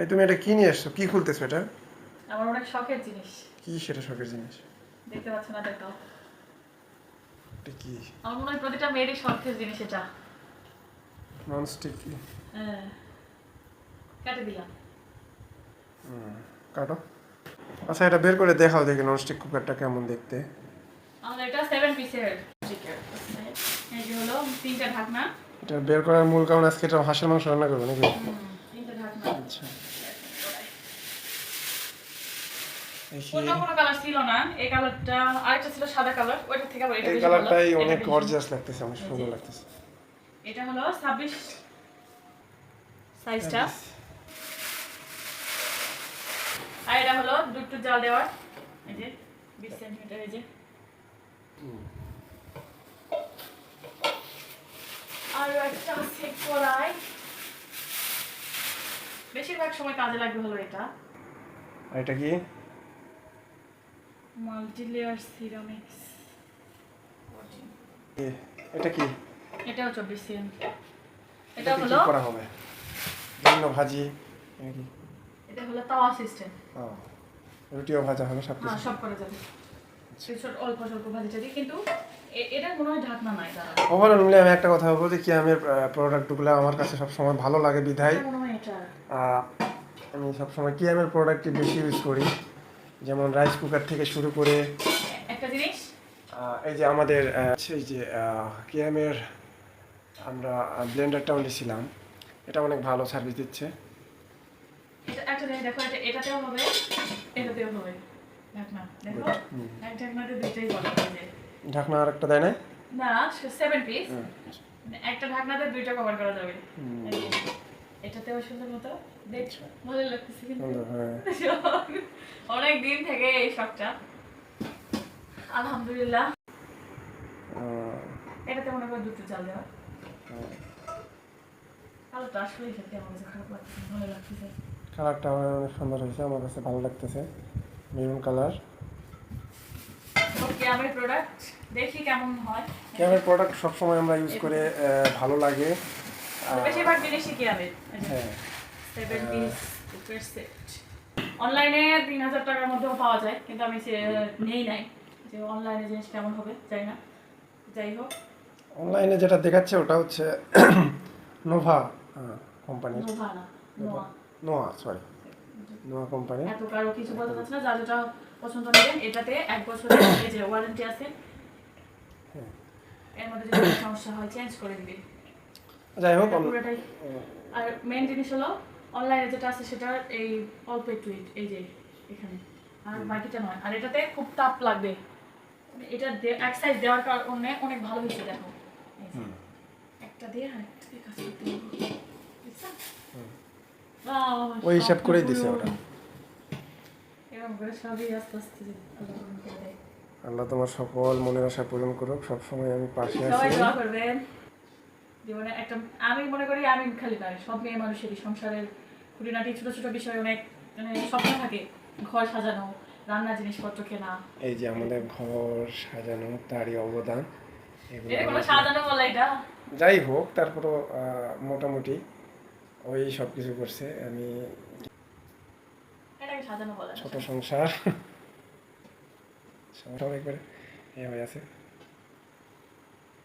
এই তুমি এটা কি নিয়ে এসছো কি খুলতেছো এটা? আমার অনেক শখের জিনিস। কি সেটা শখের জিনিস? দেখতে পাচ্ছ না দেখো এটা কি? আমার মনে হয় প্রতিটা মেয়েরই শখের জিনিস এটা। ননস্টিক হ্যাঁ। কেটে দিলাম। কাটো। আচ্ছা এটা বের করে দেখাও দেখি ননস্টিক কুকারটা কেমন দেখতে। আমাদের এটা সেভেন পিসের চিকেন এই যে হলো তিনটা ঢাকনা। এটা বের করার মূল কারণ আজকে এটা হাঁসের মাংস রান্না করবে নাকি? হুম, আচ্ছা। অন্য কোনো কালার ছিল না এই কালারটা আরেকটা ছিল সাদা কালার ওইটা থেকে আবার এটা এই কালারটাই অনেক গর্জিয়াস লাগতেছে অনেক সুন্দর লাগতেছে। এটা হলো ছাব্বিশ সাইজটা আর এটা হলো দুটো জাল দেওয়ার। এই যে বিশ সেন্টিমিটার এই যে। আর একটা আছে কড়াই। বেশিরভাগ সময় কাজে লাগবে হলো এটা। আর এটা কি? Multi layer ceramics. এ, এটা কি? এটাও চব্বিশ সিএম। এটা হলো? কি করা হবে? বিভিন্ন ভাজি এটা হলো তাওয়া সিস্টেম ও, রুটিও ভাজা হবে সব হ্যাঁ কিছু সব করা যাবে। কিছু অল্প স্বল্প ভাজি টাজি কিন্তু এ- এটার মনে হয় ঢাকনা নাই দাঁড়া ওভারঅল মিলে আমি একটা কথা বলব যে কি আমি প্রোডাক্টগুলো আমার কাছে সবসময় ভালো লাগে বিধায়। এটা মনে হয় এটা। আমি সবসময় কিয়ামের প্রোডাক্টই বেশি ইউজ করি। যেমন রাইস কুকার থেকে শুরু করে একটা জিনিস? এই যে আমাদের সেই যে কিয়ামের আমরা ব্লেন্ডারটাও নিয়েছিলাম এটা অনেক ভালো সার্ভিস দিচ্ছে। একটা জিনিস দেখো এটা এটাতেও হবে এটাতেও হবে। ঢাকনা দেখো? ঢাকনাতে দুইটাই বলে এই ঢাকনা আর একটা দেয় না না সেভেন পিস একটা ঢাকনাতে দুইটা কভার করা যাবে। এটাতেও সুন্দর মতো দেখ ভালো লাগতেছে কিন্তু। হ্যাঁ। অনেক দিন থেকে এই শখটা। আলহামদুলিল্লাহ। এটাতে মনে করো দুটো চাল দেওয়া। হ্যাঁ। আসলে খেতে আমার কাছে খারাপ লাগছে ভালো লাগতেছে। কালারটা আমার অনেক সুন্দর হয়েছে আমার কাছে ভালো লাগতেছে। Maroon colour. প্রোডাক্ট দেখি কেমন হয়। ক্যামের প্রোডাক্ট সবসময় আমরা ইউজ করে ভালো লাগে। বেশিরভাগ জিনিসই কি হ্যাঁ। সেভেন পিস কুকার সেট অনলাইনে তিন হাজার টাকার মধ্যেও পাওয়া যায় কিন্তু আমি সে নেই নাই। যে অনলাইনে জিনিস কেমন হবে যাই না। যাই হোক। অনলাইনে যেটা দেখাচ্ছে ওটা হচ্ছে নোভা কোম্পানির নোভা না নোয়া সরি নোয়া কোম্পানি এত কারও কিছু বলতে চাচ্ছে না যা যেটা পছন্দ নেবেন এটাতে এক বছরের যে ওয়ারেন্টি আছে হ্যাঁ। এর মধ্যে যদি সমস্যা হয় চেঞ্জ করে দিবে। যাই হোক আর মেন জিনিস হলো অনলাইনে যেটা আছে সেটা এই অল্প একটু এই- যে এখানে। আর বাকিটা নয়। আর এটাতে খুব তাপ লাগবে। এটা এক সাইজ দেওয়ার কারণে অনেক ভালো হয়েছে দেখো। একটা দিয়ে আর একটা দিয়ে কাজ করতে। ওই হিসাব করেই দিছে ওটা। এরকম করে সবই আস্তে আস্তে আল্লাহ তোমার সকল মনের আশা পূরণ করুক। সবসময় আমি পাশে আছি। দোয়া করবেন। জীবনে একটা আমি মনে করি আমি খালি নয় সব মেয়ে মানুষেরই সংসারের খুঁটিনাটি ছোট ছোট বিষয় অনেক মানে স্বপ্ন থাকে ঘর সাজানো রান্নার জিনিসপত্র কেনা। এই যে আমাদের ঘর সাজানো তারই অবদান এগুলো এটা কোনো আমাদের- সাজানো বলে এটা? যাই হোক তারপর মোটামুটি ওই সব কিছু করছে আমি এটাকে সাজানো বলে ছোট সংসার সংসার একবারে এই হয়ে আছে।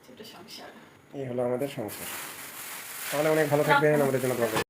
ছোট সংসার। এই হলো আমাদের সংসার তাহলে অনেক ভালো থাকবেন আমাদের জন্য।